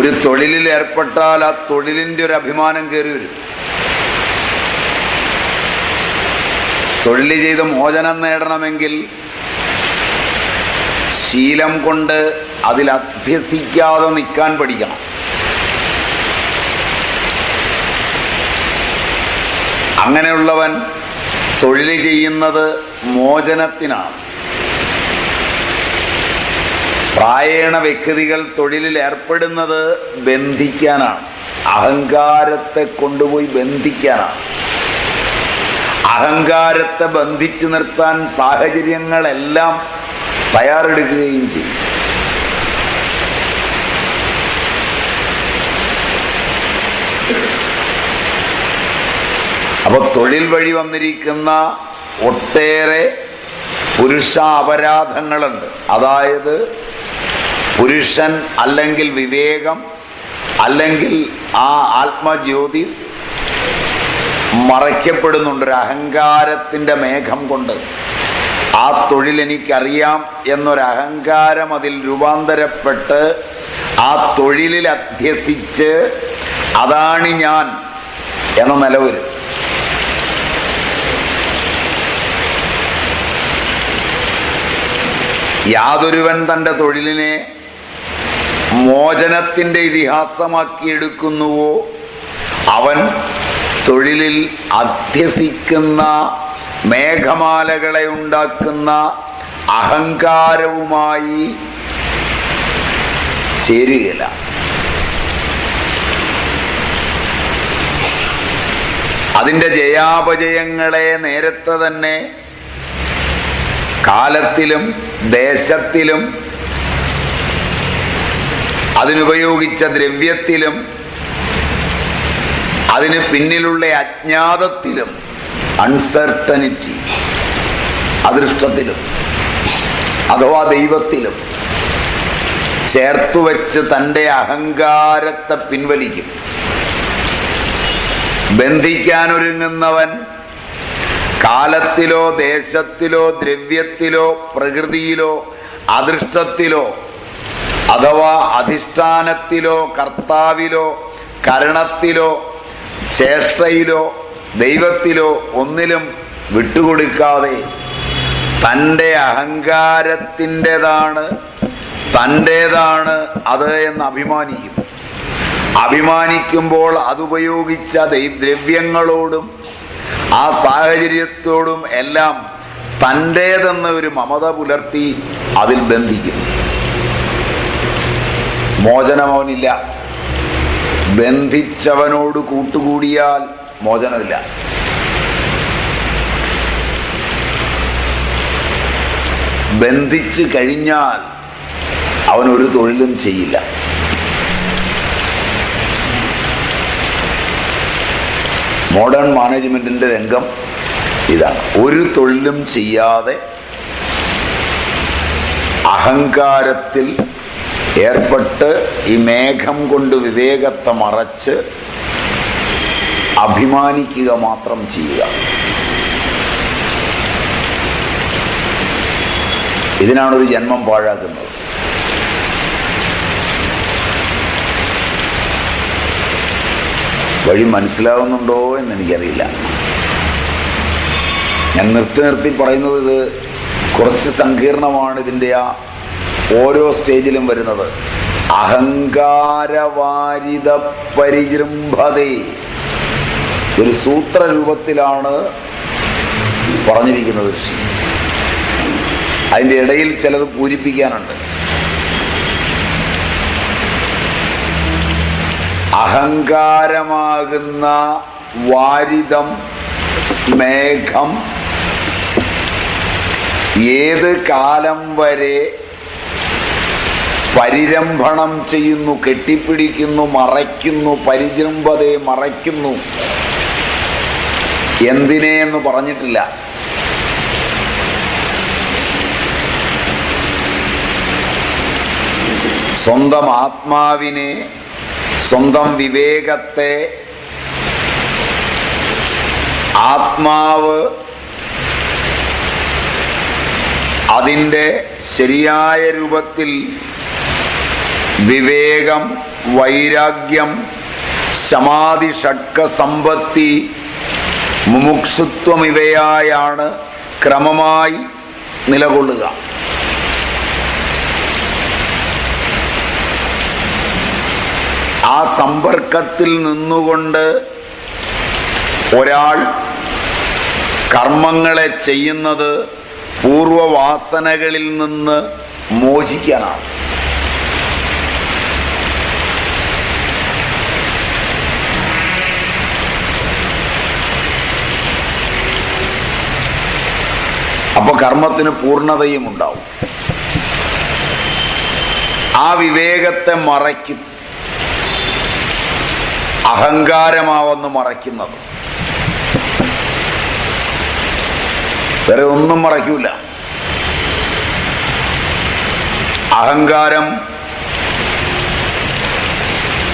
ഒരു തൊഴിലിൽ ഏർപ്പെട്ടാൽ ആ തൊഴിലിന്റെ ഒരു അഭിമാനം കയറി വരും. തൊഴിൽ ചെയ്ത് മോചനം നേടണമെങ്കിൽ ശീലം കൊണ്ട് അതിൽ അധ്യസിക്കാതെ നിൽക്കാൻ പഠിക്കണം. അങ്ങനെയുള്ളവൻ തൊഴിൽ ചെയ്യുന്നത് മോചനത്തിനാണ്. പ്രായേണ വ്യക്തികൾ തൊഴിലിൽ ഏർപ്പെടുന്നത് ബന്ധിക്കാനാണ്. അഹങ്കാരത്തെ കൊണ്ടുപോയി ബന്ധിക്കാനാണ്. അഹങ്കാരത്തെ ബന്ധിച്ചു നിർത്താൻ സാഹചര്യങ്ങളെല്ലാം തയ്യാറെടുക്കുകയും ചെയ്യും. അപ്പൊ തൊഴിൽ വഴി വന്നിരിക്കുന്ന ഒട്ടേറെ പുരുഷ അപരാധങ്ങളുണ്ട് അതായത് പുരുഷൻ അല്ലെങ്കിൽ വിവേകം അല്ലെങ്കിൽ ആ ആത്മജ്യോതിസ് മറയ്ക്കപ്പെടുന്നുണ്ട് ഒരു അഹങ്കാരത്തിന്റെ മേഘം കൊണ്ട്. ആ തൊഴിൽ എനിക്കറിയാം എന്നൊരു അഹങ്കാരം അതിൽ രൂപാന്തരപ്പെട്ട് ആ തൊഴിലിൽ അധ്യസിച്ച് അതാണ് ഞാൻ എന്ന നിലവരും യാതൊരുവൻ തന്റെ തൊഴിലിനെ മോചനത്തിന്റെ ഇതിഹാസമാക്കിയെടുക്കുന്നുവോ? അവൻ തൊഴിലിൽ അധ്യസിക്കുന്ന മേഘമാലകളെ ഉണ്ടാക്കുന്ന അഹങ്കാരവുമായി ചേരുകയില്ല. അതിന്റെ ജയാപജയങ്ങളെ നേരത്തെ തന്നെ കാലത്തിലും ദേശത്തിലും അതിനുപയോഗിച്ച ദ്രവ്യത്തിലും അതിന് പിന്നിലുള്ള അജ്ഞാതത്തിലും അൺസർട്ടനിറ്റി അദൃഷ്ടത്തിലും അഥവാ ദൈവത്തിലും ചേർത്തു വെച്ച് തന്റെ അഹങ്കാരത്തെ പിൻവലിക്കും. ബന്ധിക്കാനൊരുങ്ങുന്നവൻ കാലത്തിലോ ദേശത്തിലോ ദ്രവ്യത്തിലോ പ്രകൃതിയിലോ അദൃഷ്ടത്തിലോ അഥവാ അധിഷ്ഠാനത്തിലോ കർത്താവിലോ കരണത്തിലോ ചേഷ്ടയിലോ ദൈവത്തിലോ ഒന്നിലും വിട്ടുകൊടുക്കാതെ തന്റെ അഹങ്കാരത്തിന്റെതാണ് തന്റേതാണ് അത് എന്ന് അഭിമാനിക്കും. അഭിമാനിക്കുമ്പോൾ അതുപയോഗിച്ച ദ്രവ്യങ്ങളോടും ആ സാഹചര്യത്തോടും എല്ലാം തന്റേതെന്ന ഒരു മമത പുലർത്തി അതിൽ ബന്ധിക്കും. മോചനം അവനില്ല ബന്ധിച്ചവനോട് കൂട്ടുകൂടിയാൽ മോചനമില്ല. ബന്ധിച്ച് കഴിഞ്ഞാൽ അവൻ ഒരു തൊഴിലും ചെയ്യില്ല. മോഡേൺ മാനേജ്മെന്റിന്റെ രംഗം ഇതാണ്. ഒരു തൊഴിലും ചെയ്യാതെ അഹങ്കാരത്തിൽ ഏർപ്പെട്ട് ഈ മേഘം കൊണ്ട് വിവേകത്തെ മറച്ച് അഭിമാനിക്കുക മാത്രം ചെയ്യുക. ഇതിനാണ് ഒരു ജന്മം പാഴാക്കുന്നത്. വഴി മനസ്സിലാവുന്നുണ്ടോ എന്ന് എനിക്കറിയില്ല ഞാൻ നിർത്തി നിർത്തി പറയുന്നത് ഇത് കുറച്ച് സങ്കീർണമാണ് ഇതിന്റെ ആ ഓരോ സ്റ്റേജിലും വരുന്നത്. അഹങ്കാരവാരിത പരിജൃംഭതേ ഒരു സൂത്രരൂപത്തിലാണ് പറഞ്ഞിരിക്കുന്നത് ഋഷി. അതിന്റെ ഇടയിൽ ചിലത് പൂരിപ്പിക്കാനുണ്ട്. അഹങ്കാരമാകുന്ന വാരിതം മേഘം ഏത് കാലം വരെ പരിരംഭണം ചെയ്യുന്നു കെട്ടിപ്പിടിക്കുന്നു മറയ്ക്കുന്നു പരിജൃംഭതയെ മറയ്ക്കുന്നു. എന്തിനെ എന്ന് പറഞ്ഞിട്ടില്ല. സ്വന്തം ആത്മാവിനെ സ്വന്തം വിവേകത്തെ ആത്മാവ് അതിന്റെ ശരിയായ രൂപത്തിൽ വിവേകം വൈരാഗ്യം സമാധി ഷഡ്ക സമ്പത്തി മുമുക്ഷുത്വം ഇവയായാണ് ക്രമമായി നിലകൊള്ളുക. ആ സമ്പർക്കത്തിൽ നിന്നുകൊണ്ട് ഒരാൾ കർമ്മങ്ങളെ ചെയ്യുന്നത് പൂർവവാസനകളിൽ നിന്ന് മോചിക്കാനാണ്. കർമ്മത്തിന് പൂർണതയും ഉണ്ടാവും. ആ വിവേകത്തെ മറയ്ക്കും. അഹങ്കാരമാവെന്ന് മറയ്ക്കുന്നത്. വേറെ ഒന്നും മറയ്ക്കൂല. അഹങ്കാരം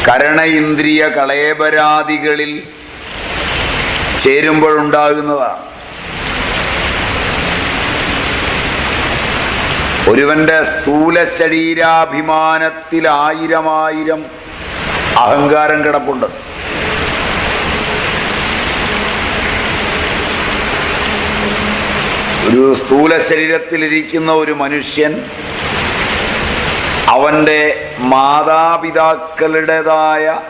കരണ കളേബരാദികളിൽ ചേരുമ്പോഴുണ്ടാകുന്നതാണ്. ഒരുവന്റെ സ്ഥൂല ശരീരാഭിമാനത്തിൽ ആയിരം ആയിരം അഹങ്കാരം കിടപ്പുണ്ട്. ഒരു സ്ഥൂല ശരീരത്തിലിരിക്കുന്ന ഒരു മനുഷ്യൻ അവന്റെ മാതാപിതാക്കളുടേതായ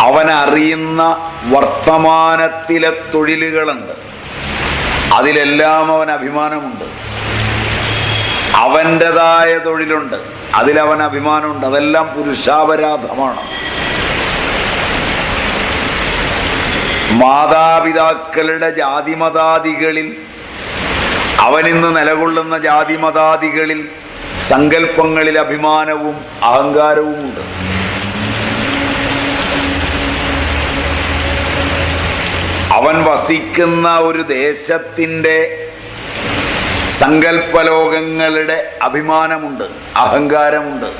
അവനറിയുന്ന വർത്തമാനത്തിലെ തൊഴിലുകളുണ്ട്. അതിലെല്ലാം അവൻ അഭിമാനമുണ്ട്. അവന്റെതായ തൊഴിലുണ്ട്. അതിലവൻ അഭിമാനമുണ്ട്. അതെല്ലാം പുരുഷാപരാധമാണ്. മാതാപിതാക്കളുടെ ജാതിമതാദികളിൽ അവനിന്ന് നിലകൊള്ളുന്ന ജാതിമതാദികളിൽ സങ്കല്പങ്ങളിൽ അഭിമാനവും അഹങ്കാരവും ഉണ്ട് അവൻ വസിക്കുന്ന ഒരു ദേശത്തിന്റെ സങ്കല്പലോകങ്ങളുടെ അഭിമാനമുണ്ട് അഹങ്കാരമുണ്ട്.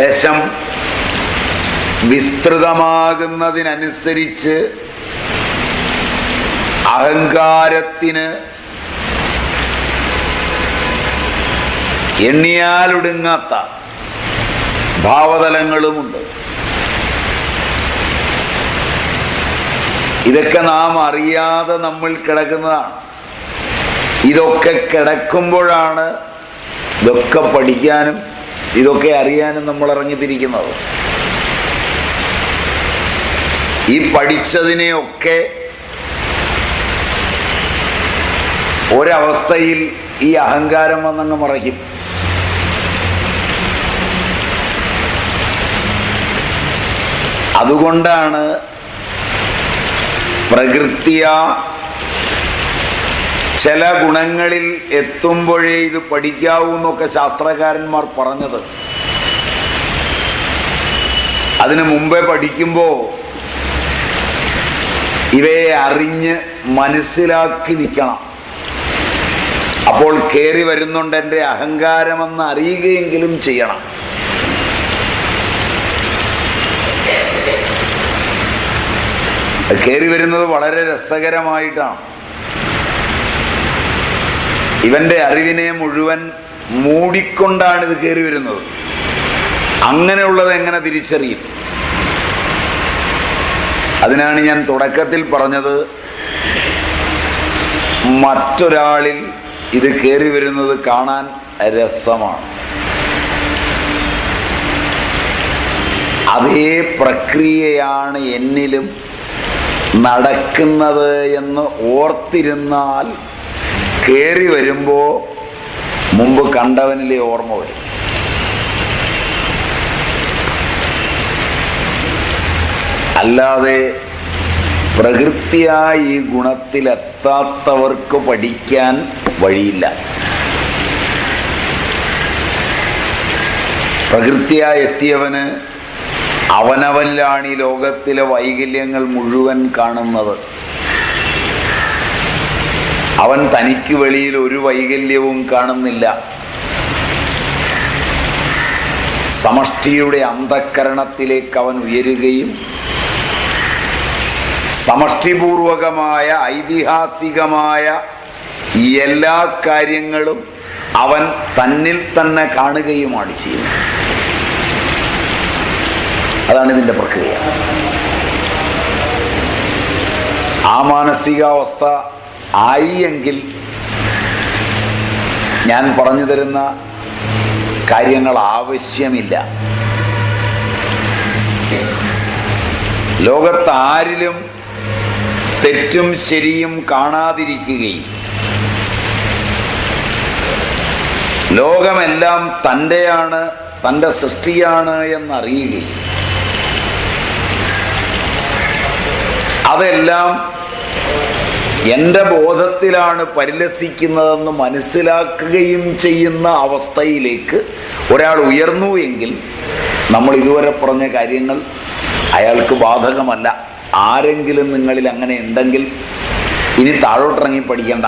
ദേശം വിസ്തൃതമാകുന്നതിനനുസരിച്ച് അഹങ്കാരത്തിന് എണ്ണിയാലൊടുങ്ങാത്ത ഭാവതലങ്ങളുമുണ്ട്. ഇതൊക്കെ നാം അറിയാതെ നമ്മൾ കിടക്കുന്നതാണ്. ഇതൊക്കെ കിടക്കുമ്പോഴാണ് ഇതൊക്കെ പഠിക്കാനും ഇതൊക്കെ അറിയാനും നമ്മൾ ഇറങ്ങിത്തിരിക്കുന്നത് ഈ പഠിച്ചതിനെയൊക്കെ ഒരവസ്ഥയിൽ ഈ അഹങ്കാരം വന്നങ്ങ് മറയ്ക്കും. അതുകൊണ്ടാണ് പ്രകൃതിയ ചില ഗുണങ്ങളിൽ എത്തുമ്പോഴേ ഇത് പഠിക്കാവൂ എന്നൊക്കെ ശാസ്ത്രകാരന്മാർ പറഞ്ഞത്. അതിനു മുമ്പേ പഠിക്കുമ്പോൾ ഇവയെ അറിഞ്ഞ് മനസ്സിലാക്കി നിൽക്കണം അപ്പോൾ കയറി വരുന്നുണ്ട് എന്റെ അഹങ്കാരമെന്ന് അറിയുകയെങ്കിലും ചെയ്യണം. കയറി വരുന്നത് വളരെ രസകരമായിട്ടാണ്. ഇവന്റെ അറിവിനെ മുഴുവൻ മൂടിക്കൊണ്ടാണ് ഇത് കയറി വരുന്നത്. അങ്ങനെയുള്ളത് എങ്ങനെ തിരിച്ചറിയും? അതിനാണ് ഞാൻ തുടക്കത്തിൽ പറഞ്ഞത് മറ്റൊരാളിൽ ഇത് കയറി വരുന്നത് കാണാൻ രസമാണ്. അതേ പ്രക്രിയയാണ് എന്നിലും നടക്കുന്നത് എന്ന് ഓർത്തിരുന്നാൽ കയറി വരുമ്പോ മുമ്പ് കണ്ടവനിലെ ഓർമ്മ വരും. അല്ലാതെ പ്രകൃതിയായി ഈ ഗുണത്തിലെത്താത്തവർക്ക് പഠിക്കാൻ വഴിയില്ല. പ്രകൃതിയായി എത്തിയവന് അവനവനിലാണ് ഈ ലോകത്തിലെ വൈകല്യങ്ങൾ മുഴുവൻ കാണുന്നത്. അവൻ തനിക്ക് വെളിയിൽ ഒരു വൈകല്യവും കാണുന്നില്ല. സമഷ്ടിയുടെ അന്ധക്കരണത്തിലേക്ക് അവൻ ഉയരുകയും സമഷ്ടിപൂർവകമായ ഐതിഹാസികമായ എല്ലാ കാര്യങ്ങളും അവൻ തന്നിൽ തന്നെ കാണുകയുമാണ് ചെയ്യുന്നത്. അതാണ് ഇതിന്റെ പ്രക്രിയ. ആ മാനസികാവസ്ഥ ആയി എങ്കിൽ ഞാൻ പറഞ്ഞു തരുന്ന കാര്യങ്ങൾ ആവശ്യമില്ല. ലോകത്ത് ആരിലും തെറ്റും ശരിയും കാണാതിരിക്കുകയും ലോകമെല്ലാം തന്റെയാണ് തന്റെ സൃഷ്ടിയാണ് എന്നറിയുകയും അതെല്ലാം എന്റെ ബോധത്തിലാണ് പരിലസിക്കുന്നതെന്ന് മനസ്സിലാക്കുകയും ചെയ്യുന്ന അവസ്ഥയിലേക്ക് ഒരാൾ ഉയർന്നു എങ്കിൽ നമ്മൾ ഇതുവരെ പറഞ്ഞ കാര്യങ്ങൾ അയാൾക്ക് ബാധകമല്ല. ആരെങ്കിലും നിങ്ങളിൽ അങ്ങനെ ഉണ്ടെങ്കിൽ ഇനി താഴോട്ടിറങ്ങി പഠിക്കണ്ട.